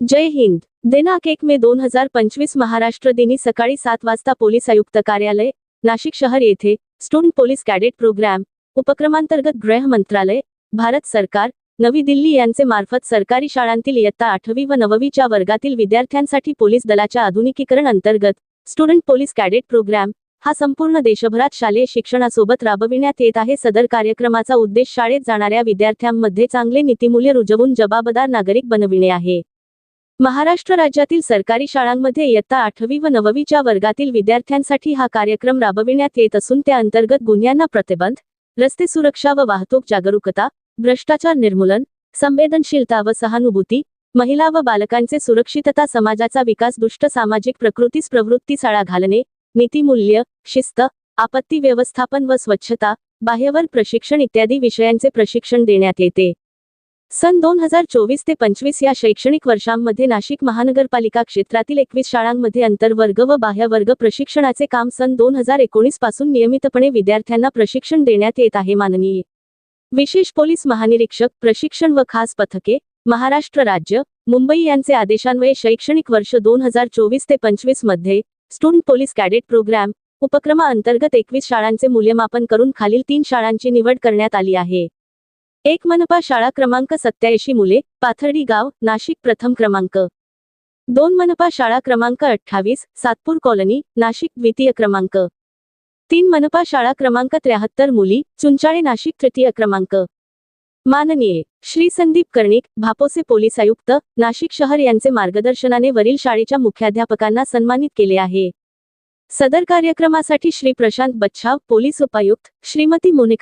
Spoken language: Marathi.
जय हिंद. दिनांक एक मे दोन हजार पंचवीस महाराष्ट्र दिनी सकाळी सात वाजता पोलीस आयुक्त कार्यालय नाशिक शहर येथे स्टुडंट पोलीस कॅडेट प्रोग्राम उपक्रमांतर्गत गृह मंत्रालय भारत सरकार नवी दिल्ली यांचे मार्फत सरकारी शाळांतील इयत्ता आठवी व नववीच्या वर्गातील विद्यार्थ्यांसाठी पोलीस दलाच्या आधुनिकीकरण अंतर्गत स्टुडंट पोलीस कॅडेट प्रोग्राम हा संपूर्ण देशभरात शालेय शिक्षणासोबत राबविण्यात येत आहे. सदर कार्यक्रमाचा उद्देश शाळेत जाणाऱ्या विद्यार्थ्यांमध्ये चांगले नीतिमूल्य रुजवून जबाबदार नागरिक बनविणे आहे. महाराष्ट्र राज्यातील सरकारी शाळांमध्ये इयत्ता आठवी व नववीच्या वर्गातील विद्यार्थ्यांसाठी हा कार्यक्रम राबविण्यात येत असून त्या अंतर्गत गुन्ह्यांना प्रतिबंध रस्ते सुरक्षा व वाहतूक जागरूकता भ्रष्टाचार निर्मूलन संवेदनशीलता व सहानुभूती महिला व बालकांचे सुरक्षितता समाजाचा विकास दुष्ट सामाजिक प्रकृतीस प्रवृत्ती आळा घालणे नीतिमूल्य शिस्त आपत्ती व्यवस्थापन व स्वच्छता बाह्यवर प्रशिक्षण इत्यादी विषयांचे प्रशिक्षण देण्यात येते. सन दोन हजार चोवीस ते पंचवीस या शैक्षणिक वर्षांमध्ये नाशिक महानगरपालिका क्षेत्रातील एकवीस शाळांमध्ये अंतर्वर्ग व बाह्यवर्ग प्रशिक्षणाचे काम सन दोन हजार एकोणीसपासून नियमितपणे विद्यार्थ्यांना प्रशिक्षण देण्यात येत आहे माननीय. विशेष पोलीस महानिरीक्षक प्रशिक्षण व खास पथके महाराष्ट्र राज्य मुंबई यांचे आदेशान्वये शैक्षणिक वर्ष दोन हजार चोवीस ते पंचवीसमध्ये स्टुडंट पोलीस कॅडेट प्रोग्राम उपक्रमाअंतर्गत एकवीस शाळांचे मूल्यमापन करून खालील तीन शाळांची निवड करण्यात आली आहे. एक मनपा शाळा क्रमांक सत्याऐंशी मुले पाथर्डी गाव नाशिक प्रथम क्रमांक. दोन मनपा शाळा क्रमांक अठ्ठावीस सातपूर कॉलनी नाशिक द्वितीय क्रमांक. तीन मनपा शाळा क्रमांक त्र्याहत्तर मुली चुंचाळे नाशिक तृतीय क्रमांक. माननीय श्री संदीप कर्णिक भापोसे पोलीस आयुक्त नाशिक शहर यांचे मार्गदर्शनाने वरील शाळेच्या मुख्याध्यापकांना सन्मानित केले आहे. सदर कार्यक्रमासाठी श्री प्रशांत बच्छाव पोलीस उपायुक्त श्रीमती मोनिका